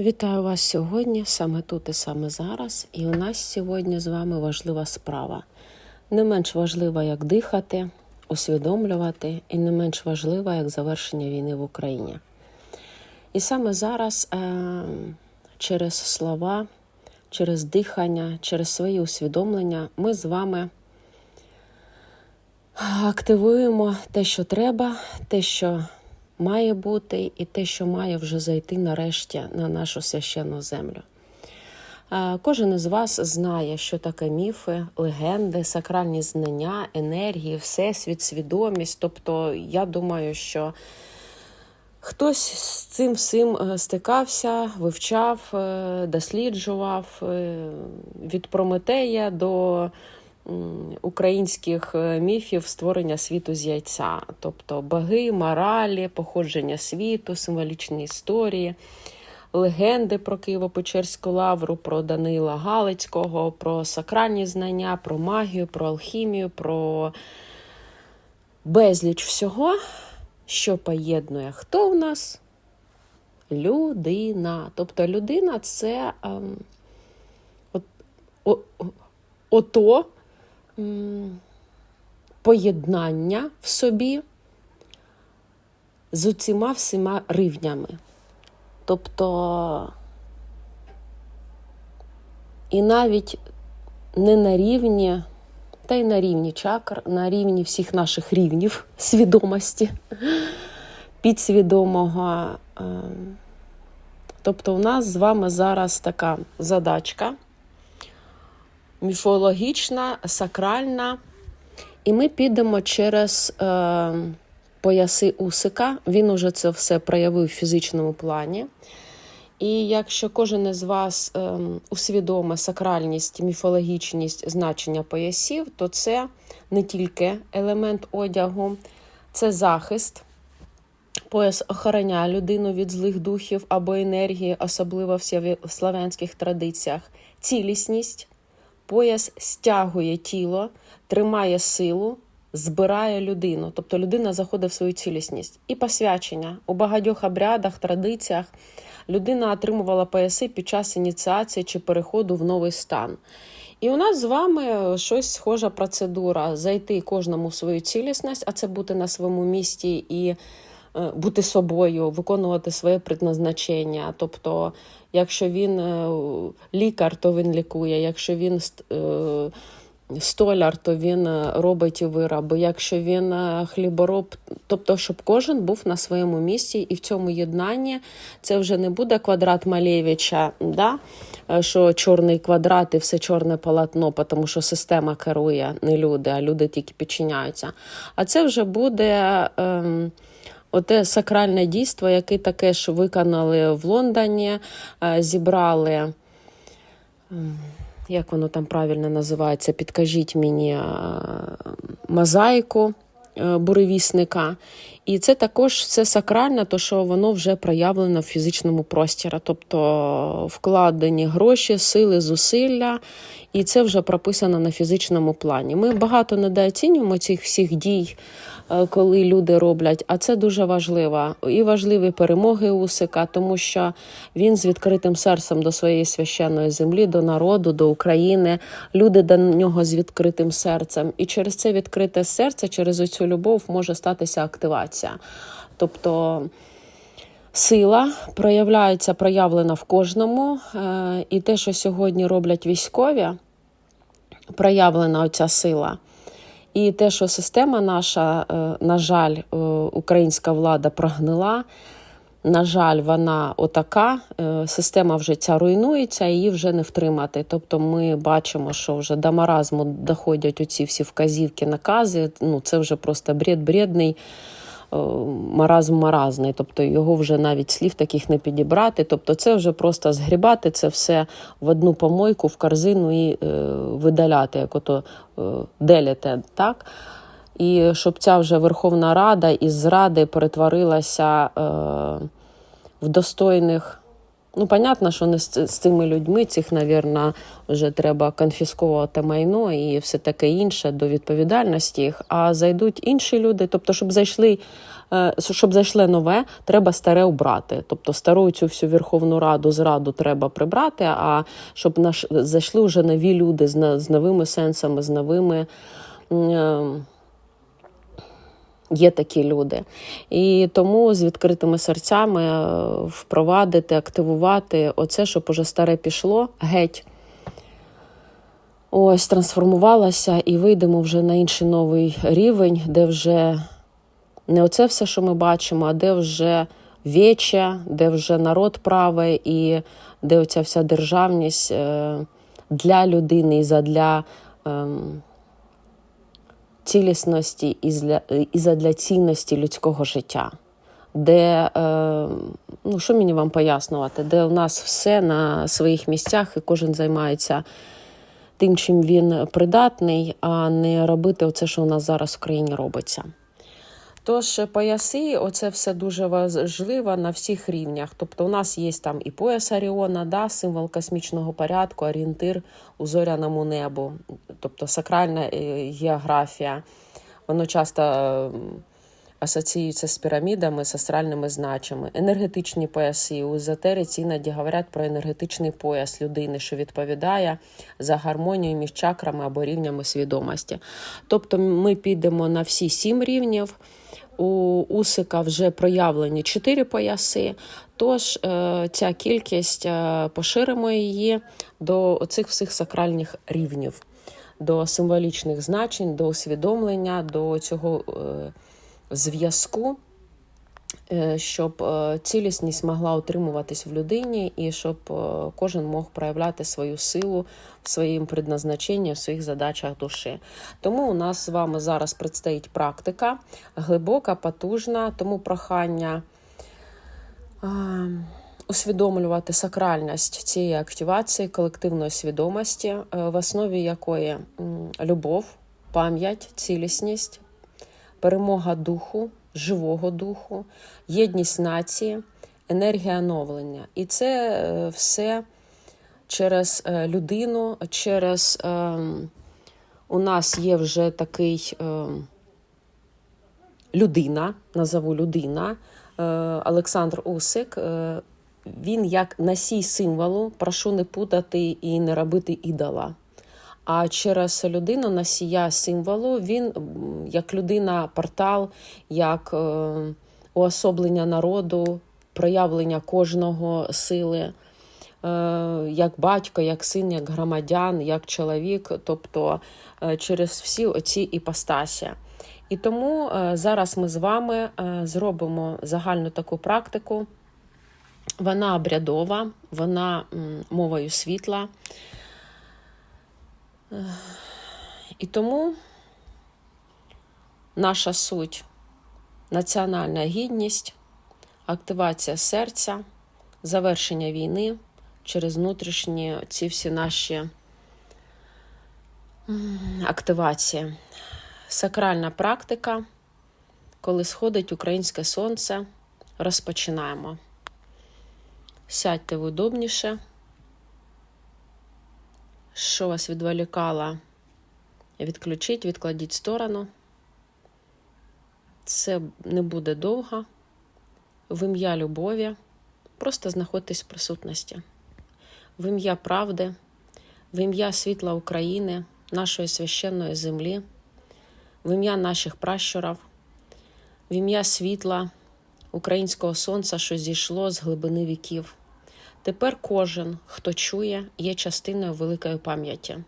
Вітаю вас сьогодні, саме тут і саме зараз. І у нас сьогодні з вами важлива справа. Не менш важлива, як дихати, усвідомлювати, і не менш важлива, як завершення війни в Україні. І саме зараз е- через слова, через дихання, через свої усвідомлення ми з вами активуємо те, що треба, те, що має бути, і те, що має вже зайти нарешті на нашу священну землю. Е, Кожен із вас знає, що таке міфи, легенди, сакральні знання, енергії, всесвіт, свідомість. Тобто, я думаю, що хтось з цим всім е, стикався, вивчав, е, досліджував від Прометея до українських е, міфів створення світу з яйця, тобто боги, моралі, походження світу, символічні історії, легенди про Києво-Печерську лавру, про Данила Галицького, про сакральні знання, про магію, про алхімію, про безліч всього, що поєднує хто в нас? Людина. Тобто людина це ем, ото поєднання в собі з усіма всіма рівнями. Тобто, і навіть не на рівні, та й на рівні чакр, на рівні всіх наших рівнів свідомості, підсвідомого. ем, Тобто, у нас з вами зараз така задачка міфологічна, сакральна, і ми підемо через е, пояси Усика. Він уже це все проявив в фізичному плані. І якщо кожен із вас ем, усвідомить сакральність, міфологічність значення поясів, то це не тільки елемент одягу, це захист. Пояс охороняє людину від злих духів або енергії, особливо в славянських традиціях. Цілісність. Пояс стягує тіло, тримає силу, збирає людину. Тобто людина заходить в свою цілісність. І посвячення. У багатьох обрядах, традиціях людина отримувала пояси під час ініціації чи переходу в новий стан. І у нас з вами щось схожа процедура: зайти кожному в свою цілісність, а це бути на своєму місці і бути собою, виконувати своє предназначення. Тобто, якщо він е, лікар, то він лікує, якщо він е, столяр, то він е, робить вироби, якщо він е, хлібороб, тобто, щоб кожен був на своєму місці, і в цьому єднанні це вже не буде квадрат Малевича, да? е, що чорний квадрат і все чорне полотно, тому що система керує, не люди, а люди тільки підчиняються. А це вже буде. Ем, Оте сакральне дійство, яке таке ж виконали в Лондоні, е, зібрали, як воно там правильно називається, підкажіть мені, е, мозаїку е, буревісника. І це також все сакральне, то що воно вже проявлено в фізичному просторі, тобто вкладені гроші, сили, зусилля, і це вже прописано на фізичному плані. Ми багато недооцінюємо цих всіх дій, е, коли люди роблять, а це дуже важливо. І важливі перемоги Усика, тому що він з відкритим серцем до своєї священної землі, до народу, до України. Люди до нього з відкритим серцем. І через це відкрите серце, через цю любов може статися активація. Тобто сила проявляється, проявлена в кожному. Е, І те, що сьогодні роблять військові, проявлена оця сила. І те, що система наша, е, на жаль, е, українська влада прогнила. На жаль, вона отака. Система вже ця руйнується, її вже не втримати. Тобто, ми бачимо, що вже до маразму доходять оці всі вказівки, накази. Ну це вже просто бред бредний. Е, Маразм маразний, тобто його вже навіть слів таких не підібрати. Тобто, це вже просто згрібати це все в одну помойку, в корзину і е, видаляти, як ото е, делите, так? І щоб ця вже Верховна Рада із зради перетворилася в достойних Ну, понятно, що не з, з цими людьми цих, навірно, вже треба конфісковувати майно і все таке інше до відповідальності їх. А зайдуть інші люди, тобто, щоб зайшли. е, Щоб зайшло нове, треба старе убрати. Тобто стару цю всю Верховну Раду зраду треба прибрати, а щоб наш зайшли вже нові люди з, з новими сенсами, з новими. Є такі люди. І тому з відкритими серцями е, впровадити, активувати оце, щоб уже старе пішло геть. Ось трансформувалося і вийдемо вже на інший новий рівень, де вже не оце все, що ми бачимо, а де вже вече, де вже народ праве і де оця вся державність е, для людини і задля. Цілісності і для, і задля цінності людського життя, де, е, ну що мені вам пояснювати, де у нас все на своїх місцях і кожен займається тим, чим він придатний, а не робити оце, що у нас зараз в країні робиться. Тож пояси, оце все дуже важливо на всіх рівнях. Тобто, у нас є там і пояс Оріона, да, символ космічного порядку, орієнтир у зоряному небу, тобто сакральна е, географія. Воно часто е, асоціюється з пірамідами, з астральними значами. Енергетичні пояси у езотериці іноді говорять про енергетичний пояс людини, що відповідає за гармонію між чакрами або рівнями свідомості. Тобто ми підемо на всі сім рівнів. У Усика вже проявлені чотири пояси, тож е, ця кількість е, поширимо її до цих всіх сакральних рівнів, до символічних значень, до усвідомлення, до цього е, зв'язку, щоб е, цілісність могла утримуватись в людині і щоб е, кожен мог проявляти свою силу в своїм предназначенні, в своїх задачах душі. Тому у нас з вами зараз предстоїть практика глибока, потужна, тому прохання. Усвідомлювати сакральність цієї активації колективної свідомості, е, в основі якої любов, пам'ять, цілісність, перемога духу, живого духу, єдність нації, енергія оновлення. І це е, все через е, людину, через ем, у нас є вже такий ем, людина, назову людина, е, Олександр Усик. Він як носій символу, прошу не путати і не робити ідола. А через людину носія символу він як людина портал, як е, уособлення народу, проявлення кожного сили, е, як батько, як син, як громадян, як чоловік, тобто е, через всі оці іпостасі. І тому зараз ми з вами зробимо загальну таку практику. Вона обрядова, вона мовою світла. І тому наша суть національна гідність, активація серця, завершення війни через внутрішні ці всі наші активації. Сакральна практика, коли сходить українське сонце, розпочинаємо. Сядьте удобніше. Що вас відволікало, відключіть, відкладіть сторону. Це не буде довго. В ім'я любові. Просто знаходьтесь в присутності. В ім'я правди, в ім'я світла України, нашої священної землі, в ім'я наших пращурів, в ім'я світла, українського сонця, що зійшло з глибини віків. Тепер кожен, хто чує, є частиною великої пам'яті.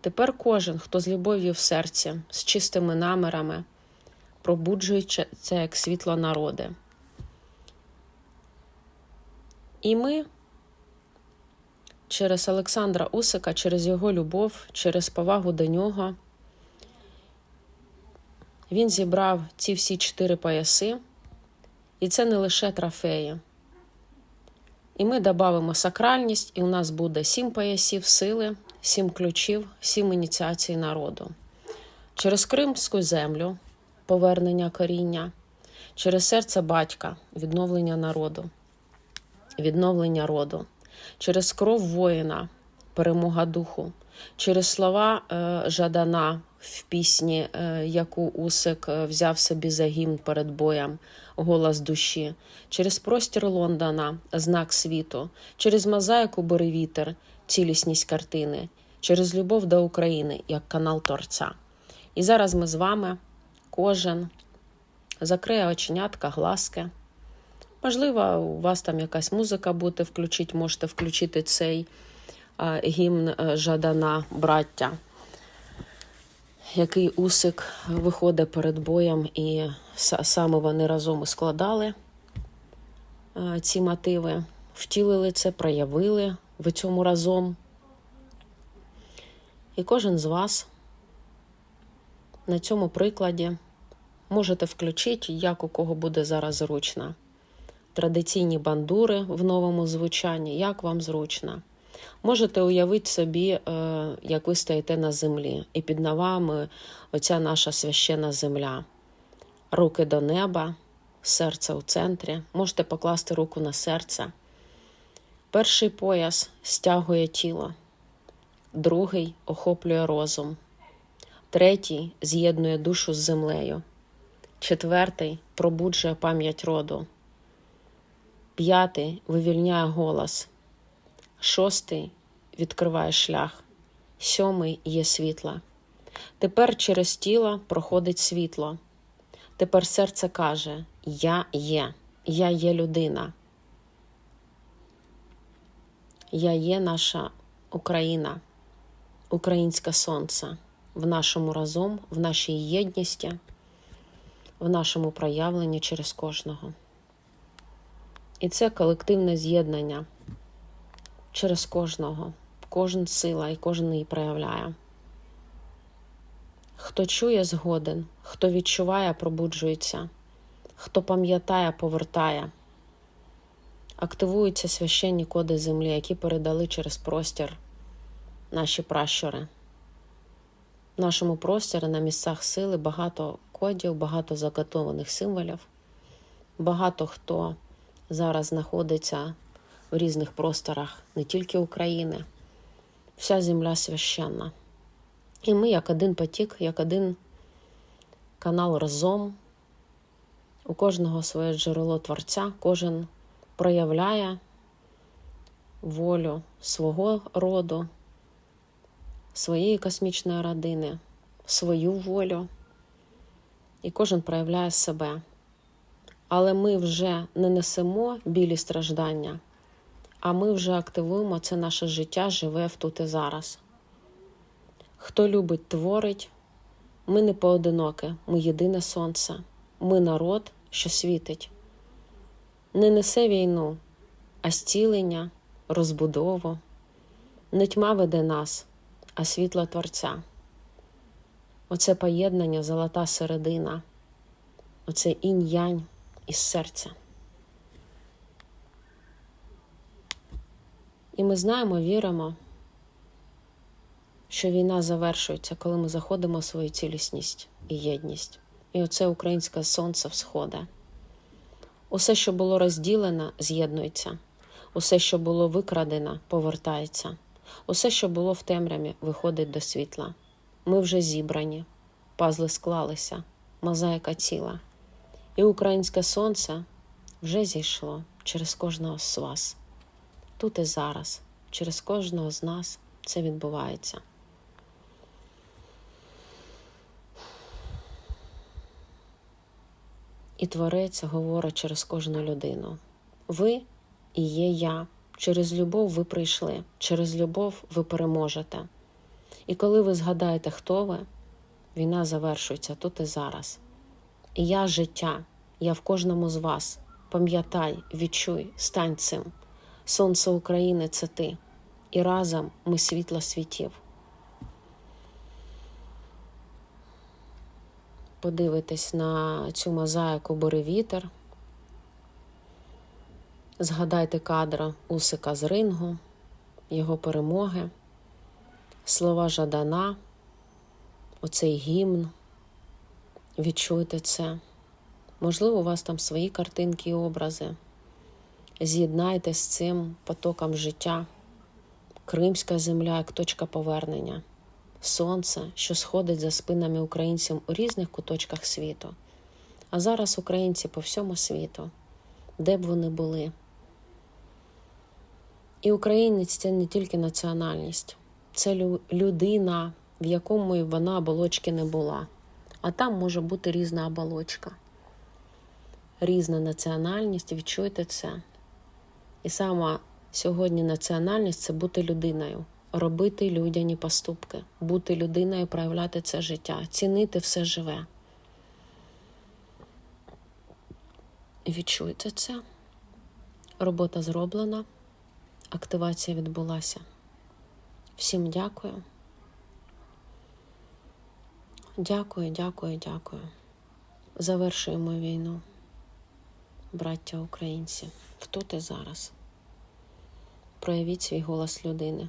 Тепер кожен, хто з любов'ю в серці, з чистими намірами, пробуджує це як світло народи. І ми через Олександра Усика, через його любов, через повагу до нього, він зібрав ці всі чотири пояси, і це не лише трофеї. І ми додамо сакральність, і у нас буде сім поясів сили, сім ключів, сім ініціацій народу. Через Кримську землю повернення коріння, через серце батька, відновлення народу, відновлення роду, через кров воїна, перемога духу, через слова е, Жадана в пісні, е, яку Усик е, взяв собі за гімн перед боєм, голос душі, через простір Лондона, знак світу, через мозаїку бери вітер, цілісність картини, через любов до України як канал Творця. І зараз ми з вами, кожен закриє оченятка, глазки. Можливо, у вас там якась музика буде включить, можете включити цей гімн е, Жадана браття, який Усик виходить перед боєм, і саме вони разом і складали е, ці мотиви, втілили це, проявили в цьому разом. І кожен з вас на цьому прикладі можете включити, як у кого буде зараз зручно. Традиційні бандури в новому звучанні, як вам зручно. Можете уявити собі, е, як ви стоїте на землі, і під вами оця наша священна земля. Руки до неба, серце у центрі. Можете покласти руку на серце. Перший пояс стягує тіло, другий охоплює розум, третій з'єднує душу з землею, четвертий пробуджує пам'ять роду. П'ятий вивільняє голос, шостий відкриває шлях, сьомий є світло. Тепер через тіло проходить світло. Тепер серце каже: Я є, я є людина. Я є наша Україна, українське сонце в нашому разом, в нашій єдності, в нашому проявленні через кожного. І це колективне з'єднання через кожного. Кожен сила і кожен її проявляє. Хто чує, згоден, хто відчуває, пробуджується, хто пам'ятає, повертає. Активуються священні коди землі, які передали через простір наші пращури. В нашому просторі на місцях сили багато кодів, багато заготованих символів, багато хто зараз знаходиться в різних просторах не тільки України, вся земля священна. І ми, як один потік, як один канал разом, у кожного своє джерело творця, кожен проявляє волю свого роду, своєї космічної родини, свою волю, і кожен проявляє себе. Але ми вже не несемо білі страждання, а ми вже активуємо це наше життя живе в тут і зараз. Хто любить, творить, ми не поодиноке, ми єдине сонце, ми народ, що світить. Не несе війну, а зцілення, розбудову. Не тьма веде нас, а світло Творця. Оце поєднання, золота середина, оце інь-янь із серця. І ми знаємо, віримо, що війна завершується, коли ми заходимо в свою цілісність і єдність. І оце українське сонце всходе. Усе, що було розділено, з'єднується. Усе, що було викрадено, повертається. Усе, що було в темряві, виходить до світла. Ми вже зібрані, пазли склалися, мозаїка ціла. І українське сонце вже зійшло через кожного з вас. Тут і зараз, через кожного з нас це відбувається. І Творець говорить через кожну людину. Ви і є я. Через любов ви прийшли, через любов ви переможете. І коли ви згадаєте, хто ви, війна завершується тут і зараз. І я життя, я в кожному з вас. Пам'ятай, відчуй, стань цим. Сонце України це ти. І разом ми світло світів. Подивитись на цю мозаїку бери вітер. Згадайте кадра Усика з рингу, його перемоги, слова Жадана, оцей гімн. Відчуйте це. Можливо, у вас там свої картинки і образи. З'єднайте з цим потоком життя. Кримська земля як точка повернення, сонце, що сходить за спинами українців у різних куточках світу. А зараз українці по всьому світу, де б вони були. І українець це не тільки національність, це людина, в якому вона оболочки не була. А там може бути різна оболочка, різна національність, відчуйте це. І саме сьогодні національність це бути людиною, робити людяні поступки, бути людиною, проявляти це життя, цінити все живе. Відчуйте це. Робота зроблена, активація відбулася. Всім дякую. Дякую, дякую, дякую. Завершуємо війну, браття українці, тут і зараз. Проявіть свій голос людини.